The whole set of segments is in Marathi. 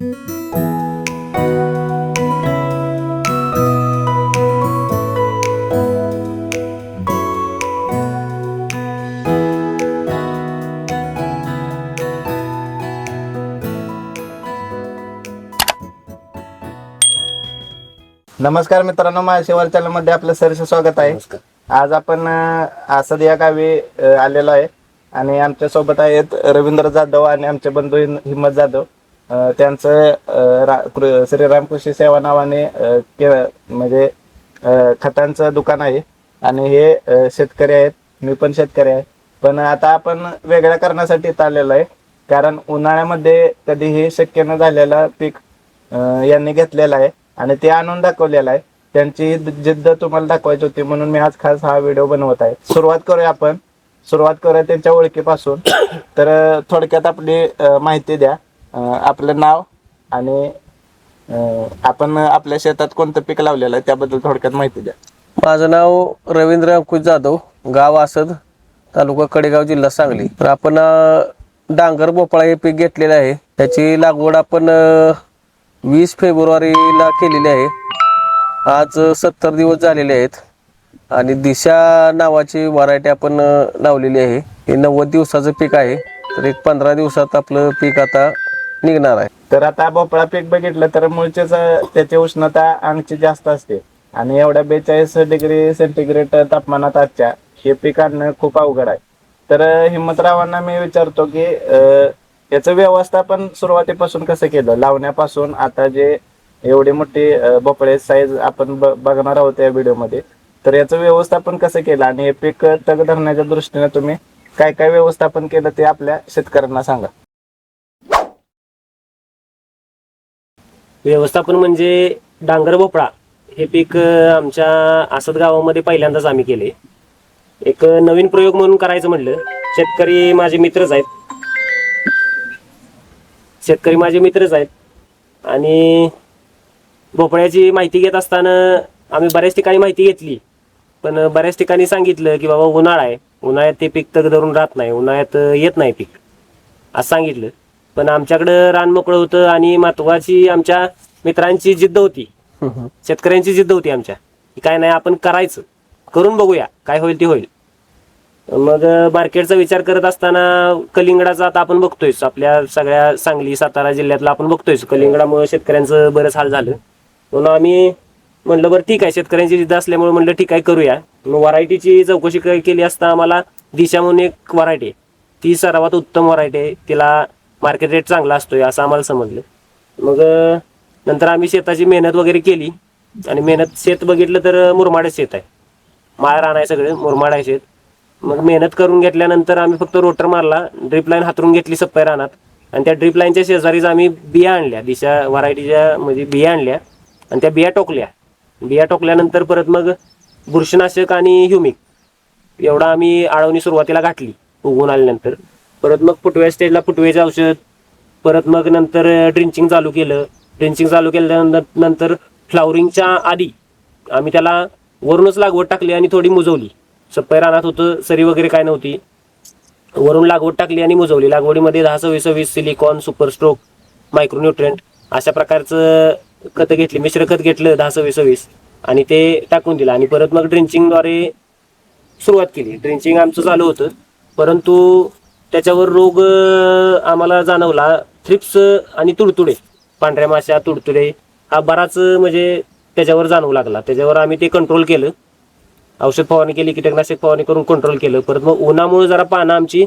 नमस्कार मित्रांनो माझ्या चॅनलमध्ये आपलं सरचं स्वागत आहे. आज आपण आसद या गावी अं, आलेलो आहे. आणि आमच्यासोबत आहेत रवींद्र जाधव आणि आमचे बंधू हिम- हिम्मत जाधव. त्यांचं श्री रा- कृ- श्रीराम कृषी सेवा नावाने के- म्हणजे खतांचं दुकान आहे. आणि हे शेतकरी आहेत. मी पण शेतकरी आहे. पण आता आपण वेगळ्या करण्यासाठी आलेलो आहे. कारण उन्हाळ्यामध्ये कधीही शक्य न झालेला पीक यांनी घेतलेला आहे. आणि ते आणून दाखवलेलं आहे. त्यांची जिद्द तुम्हाला दाखवायची होती. म्हणून मी आज खास हा व्हिडिओ बनवत आहे. सुरुवात करूया आपण. सुरुवात करूया त्यांच्या ओळखीपासून. तर थोडक्यात आपली माहिती द्या. अं, आपलं नाव आणि अं, आपण आपल्या शेतात कोणतं पीक लावलेलं आहे त्याबद्दल थोडक्यात माहिती द्या. माझं नाव रवींद्र अंकुश जाधव गाव आसद तालुका कडेगाव जिल्हा सांगली. तर आपण डांगर भोपळा हे पीक घेतलेलं आहे. त्याची लागवड आपण वीस फेब्रुवारीला केलेली आहे. आज सत्तर दिवस झालेले आहेत. आणि दिशा नावाची व्हरायटी आपण लावलेली आहे. हे नव्वद दिवसाचं पीक आहे. तर एक पंधरा दिवसात आपलं पीक आता निघणार आहे. तर आता भोपळा पीक बघितलं तर मुळचेच त्याची उष्णता आणखी जास्त असते. आणि एवढ्या बेचाळीस डिग्री सेंटीग्रेड तापमानात आजच्या हे पीक आणणं खूप अवघड आहे. तर हिंमतरावांना मी विचारतो की याचं व्यवस्थापन सुरुवातीपासून कसं केलं? लावण्यापासून आता जे एवढी मोठी भोपळे साईज आपण बघणार आहोत या व्हिडिओमध्ये तर याचं व्यवस्थापन कसं केलं? आणि हे पीक तग धरण्याच्या दृष्टीने तुम्ही काय काय व्यवस्थापन केलं ते आपल्या शेतकऱ्यांना सांगा. व्यवस्थापन म्हणजे डांगर भोपळा हे पीक आमच्या आसद गावामध्ये पहिल्यांदाच आम्ही केले. एक नवीन प्रयोग म्हणून करायचं म्हटलं. शेतकरी माझे मित्रच आहेत. शेतकरी माझे मित्रच आहेत. आणि भोपळ्याची माहिती घेत असताना आम्ही बऱ्याच ठिकाणी माहिती घेतली. पण बऱ्याच ठिकाणी सांगितलं की बाबा उन्हाळा आहे. उन्हाळ्यात ते पीक तग धरून राहत नाही. उन्हाळ्यात येत नाही पीक. असं सांगितलं. पण आमच्याकडं रान मोकळं होतं आणि महत्वाची आमच्या मित्रांची जिद्द होती. शेतकऱ्यांची जिद्द होती आमच्या. की काय नाही आपण करायचं. करून बघूया काय होईल ते होईल. मग मार्केटचा विचार करत असताना कलिंगडाचा आता आपण बघतोयच. आपल्या सगळ्या सांगली सातारा जिल्ह्यातला आपण बघतोयच. कलिंगडामुळे शेतकऱ्यांचं बरंच हाल झालं. म्हणून आम्ही म्हणलं बरं ठीक आहे शेतकऱ्यांची जिद्द असल्यामुळे म्हणलं ठीक आहे करूया. मग व्हरायटीची चौकशी केली असता आम्हाला दिशा म्हणून एक व्हरायटी आहे. ती सर्वात उत्तम व्हरायटी आहे. तिला मार्केट रेट चांगला असतोय असं आम्हाला समजलं. मग नंतर आम्ही शेताची मेहनत वगैरे केली. आणि मेहनत शेत बघितलं तर मुरमाडे शेत आहे. माळ रान आहे सगळं मुरमाड आहे शेत. मग मेहनत करून घेतल्यानंतर आम्ही फक्त रोटर मारला ड्रिप लाईन हातरून घेतली सप्पाय रानात. आणि त्या ड्रिप लाईनच्या शेजारीच आम्ही बिया आणल्या दिशा व्हरायटीच्या म्हणजे बिया आणल्या. आणि त्या बिया टोकल्या. बिया टोकल्यानंतर परत मग बुरशीनाशक आणि ह्युमिक एवढा आम्ही आळवणी सुरुवातीला घातली उगवून आल्यानंतर. परत मग फुटव्या स्टेजला फुटवेचे औषध परत मग नंतर ड्रिंचिंग चालू केलं. ड्रिंचिंग चालू केल्यानंतर नंतर फ्लावरिंगच्या आधी आम्ही त्याला वरूनच लागवड टाकली आणि थोडी मुजवली. सप्पय रानात होतं सरी वगैरे काय नव्हती. वरून लागवड टाकली आणि मुजवली. लागवडीमध्ये दहा सव्वीस सव्वीस सिलिकॉन सुपर स्ट्रोक मायक्रोन्युट्रेंट अशा प्रकारचं खतं घेतली. मिश्र खत घेतलं दहा सव्वीस सव्वीस आणि ते टाकून दिलं. आणि परत मग ड्रिंचिंगद्वारे सुरुवात केली. ड्रिंचिंग आमचं चालू होतं. परंतु त्याच्यावर रोग आम्हाला जाणवला. थ्रिप्स आणि तुडतुडे. पांढऱ्या माशा तुडतुडे. हा बराच म्हणजे त्याच्यावर जाणवू लागला. त्याच्यावर आम्ही ते कंट्रोल केलं. औषध फवारणी केली कीटकनाशक फवारणी करून कंट्रोल केलं. परत मग उन्हामुळे जरा पानं आमची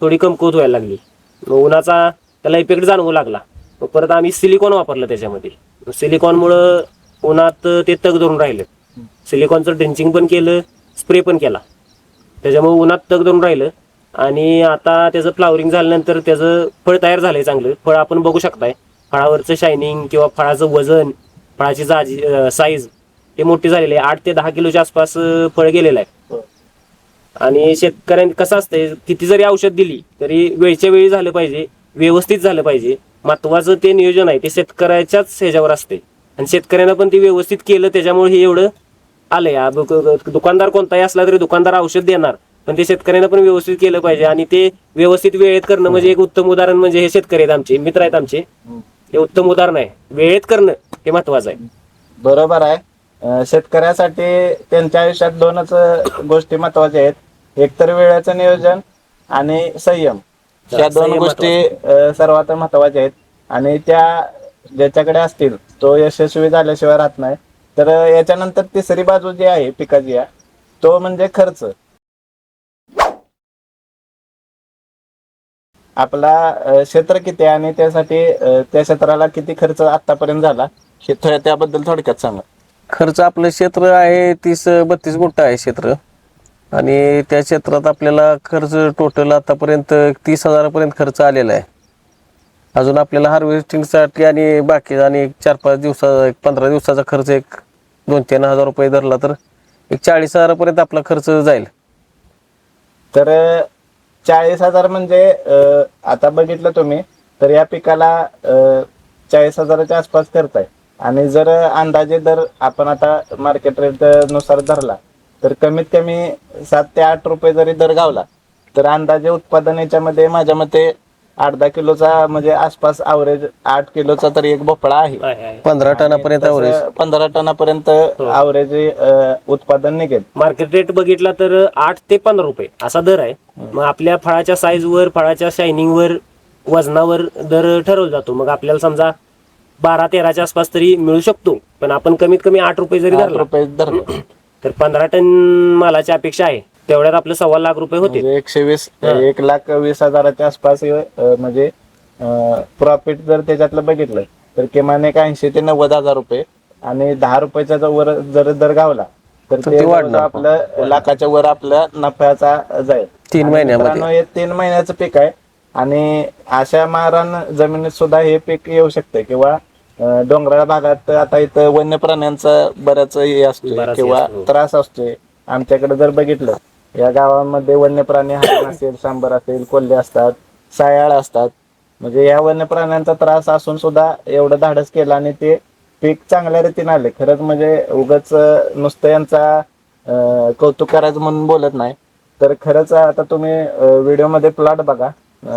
थोडी कमकुवत व्हायला लागली. मग उन्हाचा त्याला इफेक्ट जाणवू लागला. मग परत आम्ही सिलिकॉन वापरलं त्याच्यामध्ये. सिलिकॉनमुळं उन्हात ते तग धरून राहिलं. सिलिकॉनचं ड्रिंचिंग पण केलं स्प्रे पण केला. त्याच्यामुळे उन्हात तग धरून राहिलं. आणि आता त्याचं फ्लावरिंग झाल्यानंतर त्याचं फळ तयार झालंय चांगलं. फळ आपण बघू शकताय. फळावरचं शायनिंग किंवा फळाचं वजन फळाची जाजी साईज हे मोठी झालेली आहे. आठ ते दहा किलोच्या आसपास फळ गेलेलं आहे. आणि शेतकऱ्यांनी कसं असतंय किती जरी औषध दिली तरी वेळच्या वेळी झालं पाहिजे व्यवस्थित झालं पाहिजे. महत्वाचं ते नियोजन आहे ते शेतकऱ्याच्याच ह्याच्यावर असते आणि शेतकऱ्यांना पण ते व्यवस्थित केलं त्याच्यामुळे हे एवढं आलंय. दुकानदार कोणताही असला तरी दुकानदार औषध देणार. पण ते शेतकऱ्यानं पण व्यवस्थित केलं पाहिजे आणि ते व्यवस्थित वेळेत करणं म्हणजे एक उत्तम उदाहरण म्हणजे हे शेतकरी आहेत आमचे मित्र आहेत आमचे. हे उत्तम उदाहरण आहे. वेळेत करणं हे महत्वाचं आहे. बरोबर आहे. अं, शेतकऱ्यासाठी त्यांच्या आयुष्यात दोनच अं, गोष्टी महत्त्वाच्या आहेत. एक तर वेळेचं नियोजन आणि संयम. या दोन संयम गोष्टी अं, सर्वात महत्त्वाच्या आहेत. आणि त्या ज्याच्याकडे असतील तो यशस्वी झाल्याशिवाय राहत नाही. तर अं, याच्यानंतर तिसरी बाजू जी आहे पिकाची तो म्हणजे खर्च. आपला क्षेत्र किती आहे आणि त्यासाठी त्या क्षेत्राला किती खर्च आतापर्यंत झाला? हे थोड्या त्याबद्दल थोडक्यात सांगा. खर्च आपलं क्षेत्र आहे तीस बत्तीस गुंठ आहे क्षेत्र. आणि त्या क्षेत्रात आपल्याला खर्च टोटल आतापर्यंत तीस हजारापर्यंत खर्च आलेला आहे. अजून आपल्याला हार्वेस्टिंगसाठी आणि बाकी आणि चार पाच दिवसा एक पंधरा दिवसाचा खर्च एक दोन तीन हजार रुपये धरला तर एक चाळीस हजारापर्यंत आपला खर्च जाईल. तर चाळीस हजार म्हणजे अं, आता बघितलं तुम्ही तर या पिकाला अं, चाळीस हजाराच्या आसपास करताय. आणि जर अंदाजे दर आपण आता मार्केट रेटनुसार धरला तर कमीत कमी सात ते आठ रुपये जरी दर गावला तर अंदाजे उत्पादन याच्यामध्ये माझ्या मते आठ दहा किलोचा म्हणजे आसपास अवरेज आठ किलोचा तरी एक भोपळा आहे. पंधरा टनापर्यंत तसं अवरेज पंधरा टनापर्यंत अवरेज उत्पादन निघेल. मार्केट रेट बघितला तर आठ ते पंधरा रुपये असा दर आहे. मग आपल्या फळाच्या साईजवर फळाच्या शायनिंगवर वजनावर दर ठरवला जातो. मग आपल्याला समजा बारा तेराच्या आसपास तरी मिळू शकतो. पण आपण कमीत कमी आठ रुपये जरी रुपये धरलं. तर पंधरा टन मालाची अपेक्षा आहे. तेवढ्यात आपलं सव्वा लाख रुपये होते. म्हणजे एकशे वीस एक लाख वीस हजाराच्या आसपास हे, अं, म्हणजे प्रॉफिट जर त्याच्यातलं बघितलं तर किमान एक ऐंशी ते नव्वद हजार रुपये. आणि दहा रुपयाचा जर वर जर दर गावला तर ते ते जवळजवळ. आपलं लाखाच्या वर आपल्या नफ्याचा जाईल. तीन आणि महिन्यामध्ये. मित्रांनो, हे तीन महिन्याचं पीक आहे. आणि अशा मारण जमिनीत सुद्धा हे पीक येऊ शकते. किंवा अं, डोंगराळ भागात आता इथं वन्य प्राण्यांचा बराच हे बराच हे किंवा असतो. त्रास असतोय आमच्याकडे जर बघितलं या गावामध्ये वन्य प्राणी हरण असेल सांबर असेल कोल्हे असतात सायाळ असतात. म्हणजे या वन्य प्राण्यांचा त्रास असून सुद्धा एवढं धाडस केलं आणि ते पीक चांगल्या रीतीने आले. खरंच म्हणजे उगाच नुसतं यांचा कौतुक करायचं म्हणून बोलत नाही. तर खरंच आता तुम्ही व्हिडिओमध्ये प्लॉट बघा.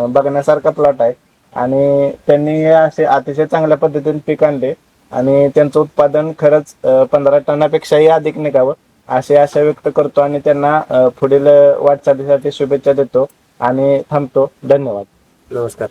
बघण्यासारखा प्लॉट आहे. आणि त्यांनी असे अतिशय चांगल्या पद्धतीने पीक आणले. आणि त्यांचं उत्पादन खरंच पंधरा टनापेक्षाही अधिक निघावं. अशी आशा व्यक्त करतो आणि त्यांना पुढील वाटचालीसाठी शुभेच्छा देतो आणि थांबतो. धन्यवाद. नमस्कार.